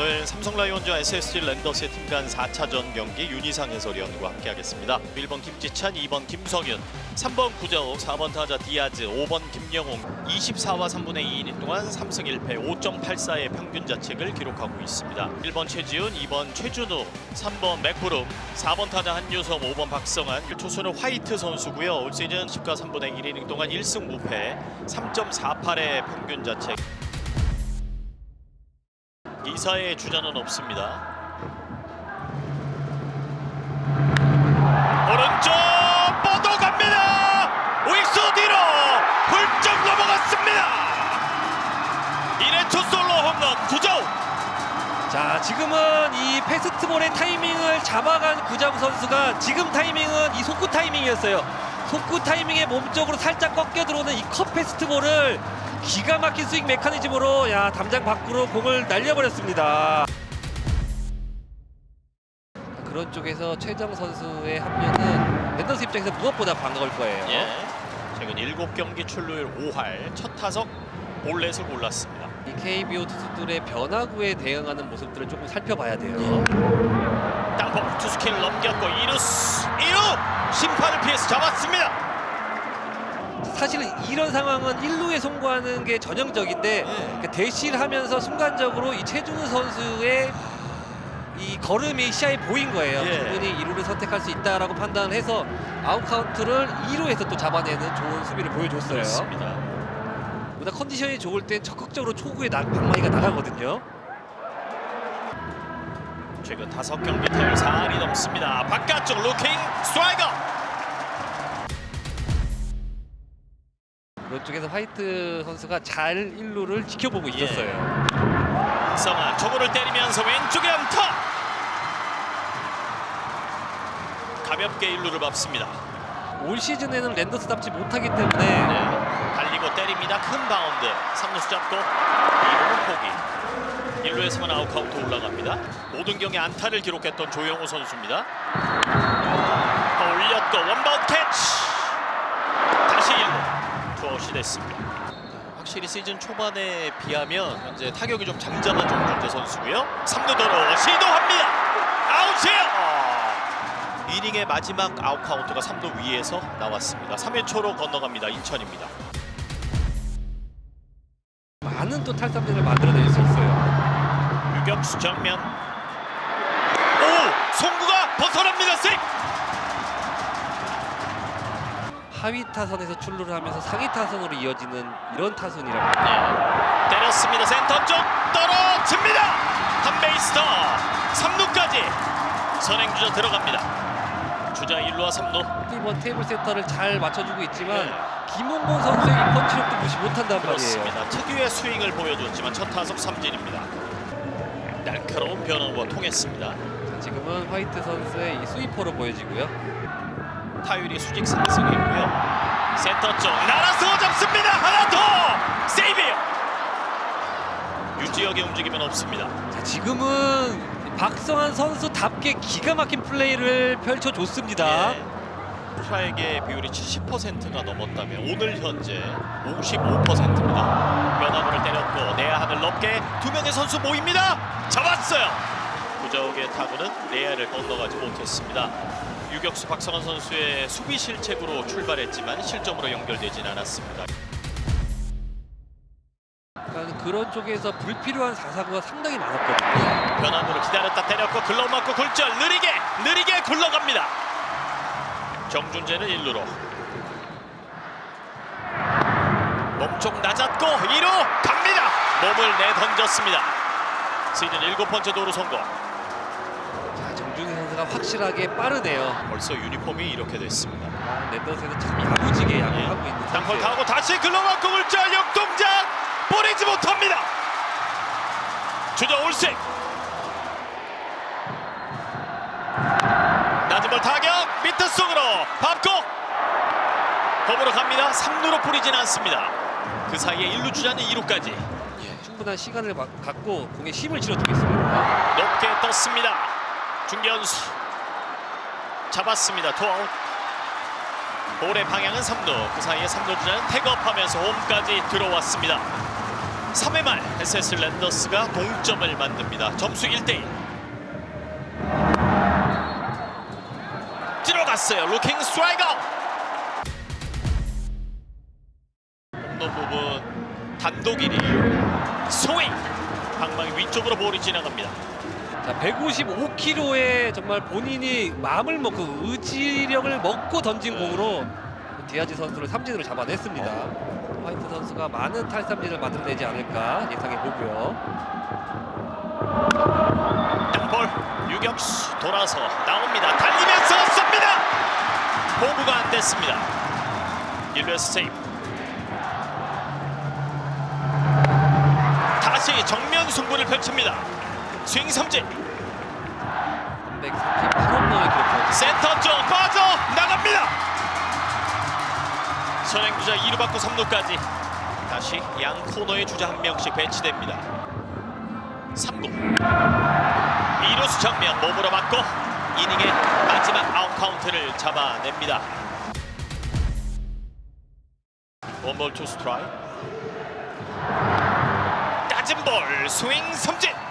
오늘 삼성 라이온즈와 SSG 랜더스의 팀 간 4차전 경기 윤희상 해설위원과 함께하겠습니다. 1번 김지찬, 2번 김성윤, 3번 구자욱, 4번 타자 디아즈, 5번 김영웅 24와 3분의 2이닝 동안 3승 1패 5.84의 평균 자책을 기록하고 있습니다. 1번 최지훈, 2번 최준우, 3번 맥브룸, 4번 타자 한유성, 5번 박성환, 투수는 화이트 선수고요. 올 시즌 10과 3분의 1이닝 동안 1승 무패 3.48의 평균 자책. 이사의 주자는 없습니다. 오른쪽 뻗어 갑니다. 우익수 뒤로 훌쩍 넘어갔습니다. 이레투 솔로 홈런 구자욱. 자 지금은 이 패스트볼의 타이밍을 잡아간 구자구 선수가 지금 타이밍은 이 속구 타이밍이었어요. 속구 타이밍에 몸쪽으로 살짝 꺾여 들어오는 이 컵 패스트볼을 기가 막힌 스윙 메커니즘으로 야 담장 밖으로 공을 날려버렸습니다. 그런 쪽에서 최정 선수의 합류는 랜더스 입장에서 무엇보다 반가울 거예요. 예. 최근 7경기 출루율 5할 첫 타석 볼넷을 골랐습니다. 이 KBO 투수들의 변화구에 대응하는 모습들을 조금 살펴봐야 돼요. 땅볼 투스키를 넘겼고 이루스 이루 심판을 피해서 잡았습니다. 사실은 이런 상황은 1루에 송구하는 게 전형적인데 그러니까 대시를 하면서 순간적으로 이 최준우 선수의 이 걸음이 시야에 보인 거예요. 예. 충분히 2루를 선택할 수 있다라고 판단을 해서 아웃 카운트를 2루에서 또 잡아내는 좋은 수비를 보여줬어요. 그렇습니다. 보다 컨디션이 좋을 땐 적극적으로 초구에 나, 방망이가 나가거든요. 최근 다섯 경기 타율 4할이 넘습니다. 바깥쪽 루킹 스트라이거. 그런 쪽에서 화이트 선수가 잘 1루를 지켜보고 있었어요. 성아 초구를 때리면서 왼쪽에 안타. 가볍게 1루를 밟습니다. 올 시즌에는 랜더스답지 못하기 때문에 네. 달리고 때립니다. 큰 바운드. 3루수 잡고 2루는 포기. 1루에서만 아웃 카운트 올라갑니다. 모든 경기 안타를 기록했던 조영우 선수입니다. 올렸고 원바운드 캐치. 다시 1루. 투아웃이 됐습니다. 확실히 시즌 초반에 비하면 현재 타격이 좀 잠잠한 정준재 선수고요. 3루도로 시도합니다. 아웃이에요. 이닝의 마지막 아웃 카운트가 3루 위에서 나왔습니다. 3회 초로 건너갑니다. 인천입니다. 많은 또 탈삼진을 만들어낼 수 있어요. 유격수 정면. 오! 송구가 벗어납니다. 세 하위 타선에서 출루를 하면서 상위 타선으로 이어지는 이런 타선이라면 네. 때렸습니다. 센터 쪽 떨어집니다. 한 베이스 더. 3루까지. 선행주자 들어갑니다. 주자 1루와 3루. 이번 테이블 센터를 잘 맞춰주고 있지만 네. 김홍곤 선수의 이 펀치력도 무시 못한단 말이에요. 그렇습니다. 특유의 스윙을 보여줬지만 첫 타석 삼진입니다. 날카로운 변화와 통했습니다. 자, 지금은 화이트 선수의 이 스위퍼로 보여지고요. 타율이 수직 상승했고요. 센터 쪽 날아서 잡습니다. 하나 더 세이브예요. 유지혁의 움직임은 없습니다. 자, 지금은 박성환 선수답게 기가 막힌 플레이를 펼쳐줬습니다. 예. 트라이의 비율이 70%가 넘었다면 오늘 현재 55%입니다. 변화구를 때렸고 내야 하늘 높게 두 명의 선수 모입니다. 잡았어요. 구자욱의 타구는 내야를 건너가지 못했습니다. 유격수 박성환 선수의 수비 실책으로 출발했지만 실점으로 연결되진 않았습니다. 그러니까 그런 쪽에서 불필요한 사사구가 상당히 많았거든요. 변화구를 기다렸다 때렸고 글러 맞고 굴절 느리게 느리게 굴러갑니다. 정준재는 1루로 몸쪽 낮았고 2루 갑니다. 몸을 내던졌습니다. 시즌 일곱 번째 도루 성공. 자, 정준희 선수가 확실하게 빠르네요. 벌써 유니폼이 이렇게 됐습니다. 아, 랜더스에서 참 야무지게 야구하고 있는 땅볼 선수예요. 타고 다시 맞고 굴절 역동작 보내지 못합니다. 주자 올색 낮은 볼 타격 밑에 속으로 밟고 홈으로 갑니다. 3루로 뿌리진 않습니다. 그 사이에 1루 주자는 2루까지 예, 충분한 시간을 마- 갖고 공에 힘을 실어주고 있습니다. 높게 떴습니다. 중견수 잡았습니다. 투아웃. 볼의 방향은 3루. 그 사이에 3루 주자는 태업하면서 홈까지 들어왔습니다. 3회 말 SS 랜더스가 동점을 만듭니다. 점수 1대1. 들어갔어요. 루킹 스트라이크. 홈런 부분 단독 1위. 스윙. 방망이 위쪽으로 볼이 지나갑니다. 자, 155km의 정말 본인이 마음을 먹고 의지력을 먹고 던진 공으로 디아즈 선수를 삼진으로 잡아냈습니다. 화이트 선수가 많은 탈삼진을 만들어내지 않을까 예상해 보고요. 땅볼 유격수 돌아서 나옵니다. 달리면서 쏩니다. 보구가 안 됐습니다. 1루에서 세이브. 다시 정면 승부를 펼칩니다. 스윙 삼진 338홈런을 기록하고 센터 쪽 빠져 나갑니다. 선행주자 2루 받고 3루까지 다시 양 코너에 주자 한 명씩 배치됩니다. 3구 2루수 정면 몸으로 맞고 이닝의 마지막 아웃 카운트를 잡아냅니다. 원볼 투 스트라이크 낮은 볼 스윙 삼진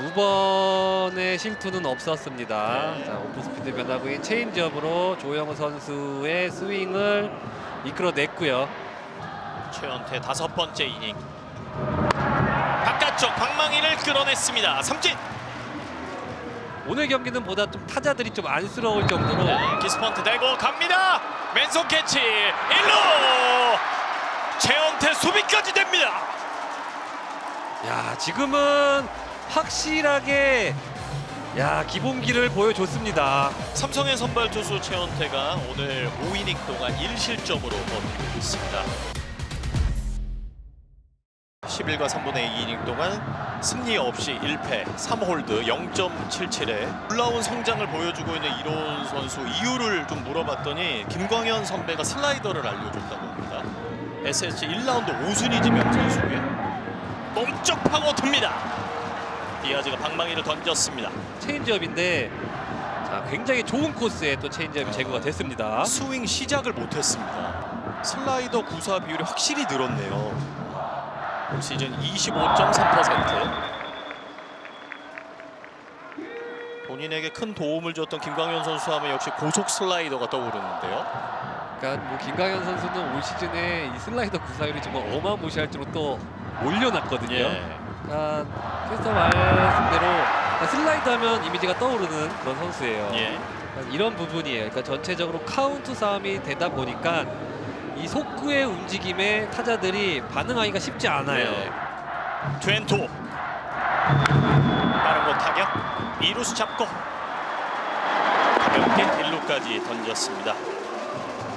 두 번의 실투는 없었습니다. 네. 자, 오프스피드 변화구인 체인지업으로 조영우 선수의 스윙을 이끌어냈고요. 최연태 다섯 번째 이닝 바깥쪽 방망이를 끌어냈습니다 삼진 오늘 경기는 보다 좀 타자들이 좀 안쓰러울 정도로 네, 키스펀트 대고 갑니다 맨손 캐치 1루 최연태 수비까지 됩니다 야 지금은 확실하게 야 기본기를 보여줬습니다. 삼성의 선발 투수 최연태가 오늘 5이닝 동안 1실점으로 버티고 있습니다. 11과 3분의 2이닝 동안 승리 없이 1패 3홀드 0.77에 올라온 성장을 보여주고 있는 이로운 선수 이유를 좀 물어봤더니 김광현 선배가 슬라이더를 알려줬다고 합니다. SSG 1라운드 5순위 지명 선수고요 몸쪽 파고 듭니다 디아즈가 방망이를 던졌습니다 체인지업인데 자 굉장히 좋은 코스에 또 체인지업이 제거가 됐습니다. 스윙 시작을 못했습니다. 슬라이더 구사 비율이 확실히 늘었네요. 올 시즌 25.3%. 본인에게 큰 도움을 줬던 김광현 선수 하면 역시 고속 슬라이더가 떠오르는데요. 그러니까 뭐 김강현 선수는 올 시즌에 이 슬라이더 구사율이 정말 어마무시할 정도로 또 올려놨거든요. 예. 그러니까 캐스터 말씀대로 그러니까 슬라이더 하면 이미지가 떠오르는 그런 선수예요. 예. 그러니까 이런 부분이에요. 그러니까 전체적으로 카운트 싸움이 되다 보니까 이 속구의 움직임에 타자들이 반응하기가 쉽지 않아요. 네. 트웬토. 빠른 거 타격. 2루수 잡고 가볍게 1루까지 던졌습니다.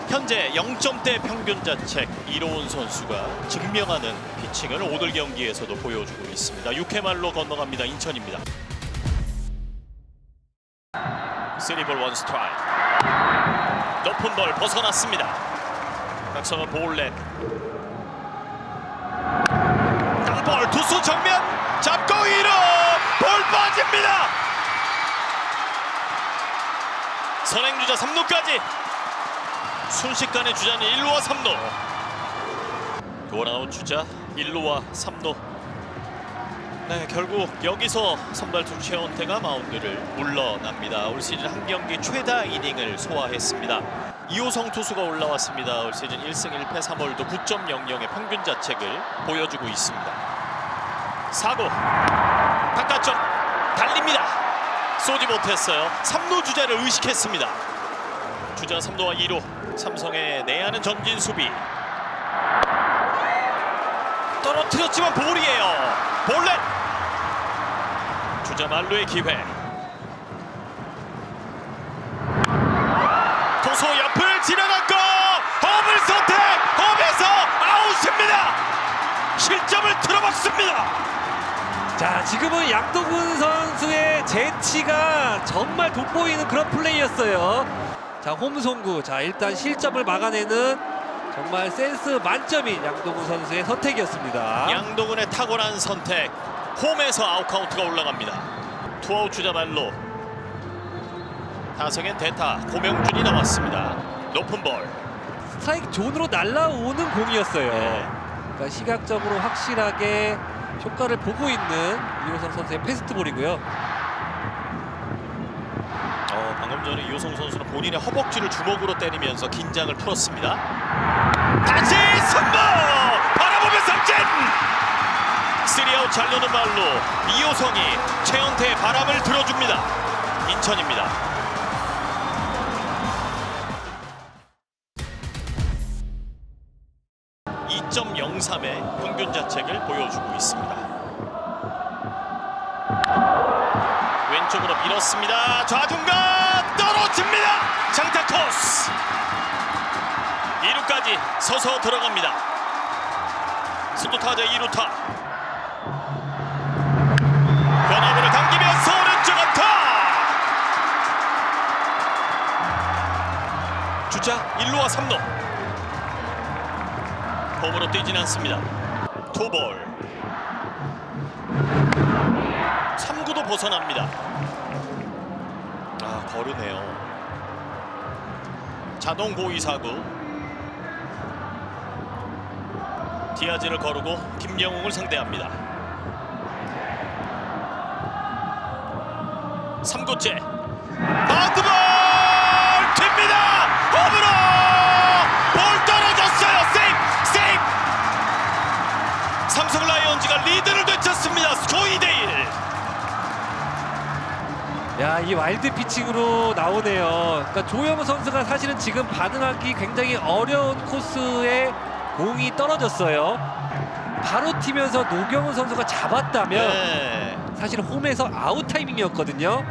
현재 0점대 평균 자책 이로운 선수가 증명하는 피칭을 오늘 경기에서도 보여주고 있습니다. 6회 말로 건너갑니다. 인천입니다. 3볼 원 스트라이크. 높은 볼 벗어났습니다. 박성은 볼넷. 땅볼 투수 정면 잡고 2루 볼 빠집니다. 선행주자 3루까지 순식간에 주자는 1루와 3루. 원아웃 주자 1루와 3루. 네, 결국 여기서 선발 투 최원태가 마운드를 물러납니다. 올 시즌 한 경기 최다 이닝을 소화했습니다. 이호성 투수가 올라왔습니다. 올 시즌 1승 1패 3홀도 9.00의 평균 자책을 보여주고 있습니다. 사구 바깥쪽 달립니다. 쏘지 못했어요. 3루 주자를 의식했습니다. 주자 3루와 2루 삼성의 내야는 전진 수비 떨어뜨렸지만 볼이에요. 볼넷 주자 만루의 기회 도소 옆을 지나갔고 홈을 선택 홈에서 아웃입니다. 실점을 틀어막습니다. 자 지금은 양도근 선수의 재치가 정말 돋보이는 그런 플레이였어요. 자 홈송구 자 일단 실점을 막아내는 정말 센스 만점인 양도근 선수의 선택이었습니다. 양동근의 탁월한 선택 홈에서 아웃 카운트가 올라갑니다 투아웃 주자 말로 타석엔 대타 고명준이 나왔습니다 높은 볼 스트라이크 존으로 날라오는 공이었어요. 네. 그러니까 시각적으로 확실하게 효과를 보고 있는 이호성 선수의 패스트볼이고요. 어, 방금 전에 이호성 선수는 본인의 허벅지를 주먹으로 때리면서 긴장을 풀었습니다. 다시 선보 바라보며 삼진. 쓰리아웃 잘 노는 말로 이호성이 최연태의 바람을 들어줍니다. 인천입니다. (2.03의) 평균 자책을 보여주고 있습니다. 왼쪽으로 밀었습니다. 좌중간 떨어집니다. 장타 코스. 2루까지 서서 들어갑니다. 수도 타자 2루타. 변화구를 당기면서 오른쪽 안타. 주자 1루와 3루. 홈으로 뛰진 않습니다. 투볼. 3구도 벗어납니다. 아 거르네요. 자동 고의 사구. 디아즈를 거르고 김영웅을 상대합니다. 3구째 야, 이 와일드 피칭으로 나오네요. 그러니까 조영우 선수가 사실은 지금 반응하기 굉장히 어려운 코스에 공이 떨어졌어요. 바로 튀면서 노경훈 선수가 잡았다면 네. 사실 홈에서 아웃 타이밍이었거든요.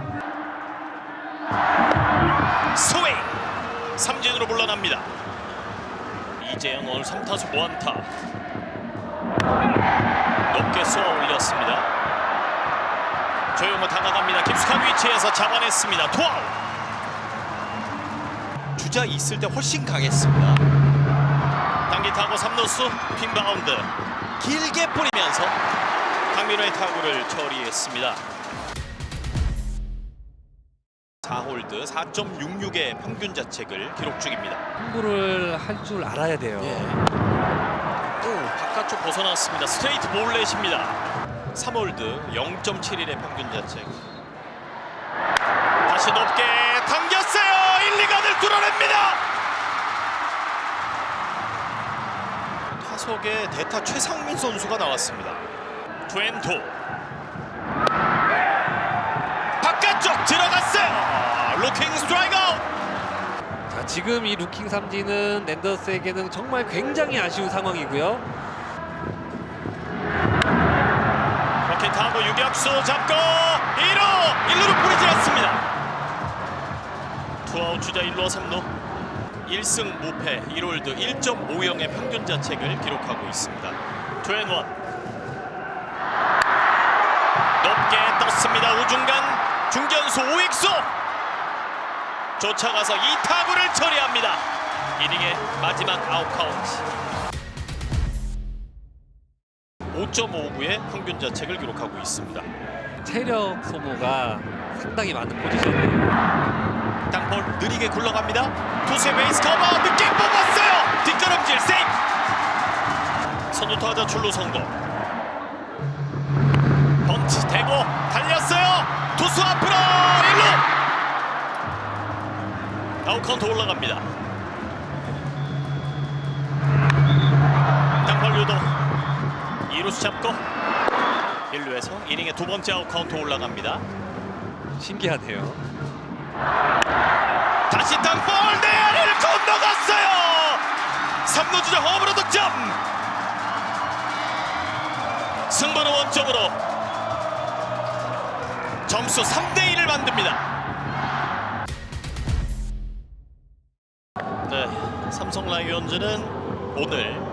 스윙 삼진으로 물러납니다 이재영 오늘 3타수 무안타 높게 쏘아 올렸습니다 조용호 다가갑니다 깊숙한 위치에서 잡아냈습니다 투아웃 주자 있을 때 훨씬 강했습니다 당기 타고 3루수 핀 바운드 길게 뿌리면서 강민호의 타구를 처리했습니다 4홀드 4.66의 평균 자책을 기록 중입니다. 승부를 할 줄 알아야 돼요. 예. 오, 바깥쪽 벗어났습니다. 스트레이트 볼넷입니다. 3홀드 0.71의 평균 자책. 다시 높게 당겼어요. 1, 2간을 뚫어냅니다. 타석에 대타 최상민 선수가 나왔습니다. 투앤투. 바깥쪽 들어갔어요. 루킹 스트라이크. 자, 지금 이 루킹 삼진은 랜더스에게는 정말 굉장히 아쉬운 상황이고요. 로켓 타고 유격 수 잡고 1루 1루로 뿌리지 않습니다. 투아웃 주자 1루 3루. 1승 무패 1홀드 1.50의 평균 자책을 기록하고 있습니다. 투앤원. 높게 떴습니다. 우중간 중견수 오익수. 쫓아가서 이 타구를 처리합니다. 이닝의 마지막 아웃 카운트 5.59의 평균 자책을 기록하고 있습니다. 체력 소모가 상당히 많은 포지션이에요. 땅볼 느리게 굴러갑니다. 투수의 베이스 커버 늦게 뽑았어요. 뒷걸음질 세이프. 선두 타자 출루 성공. 펀치 대고 달렸어요. 투수 앞으로 1루. 아웃 카운트 올라갑니다. 2루수 잡고 1루에서 이닝의 두 번째 아웃 카운트 올라갑니다. 신기하네요. 다시 땅볼 내야를 건너갔어요. 3루 주자 홈으로 득점. 승부는 원점으로 점수 3대 1을 만듭니다. 네, 삼성 라이온즈는 오늘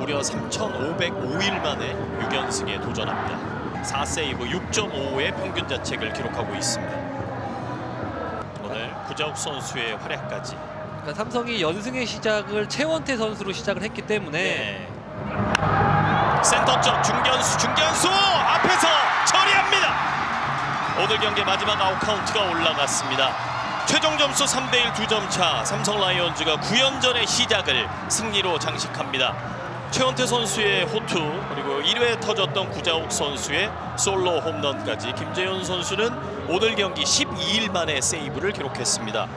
무려 3,505일 만에 6연승에 도전합니다. 4세이브 6.55의 평균 자책을 기록하고 있습니다. 오늘 구자욱 선수의 활약까지 그러니까 삼성이 연승의 시작을 최원태 선수로 시작을 했기 때문에 네. 센터 쪽 중견수 중견수 앞에서 처리합니다. 오늘 경기 마지막 아웃 카운트가 올라갔습니다. 최종 점수 3대1 두 점 차 삼성 라이온즈가 9연전의 시작을 승리로 장식합니다. 최원태 선수의 호투 그리고 1회 터졌던 구자욱 선수의 솔로 홈런까지 김재현 선수는 오늘 경기 12일 만에 세이브를 기록했습니다.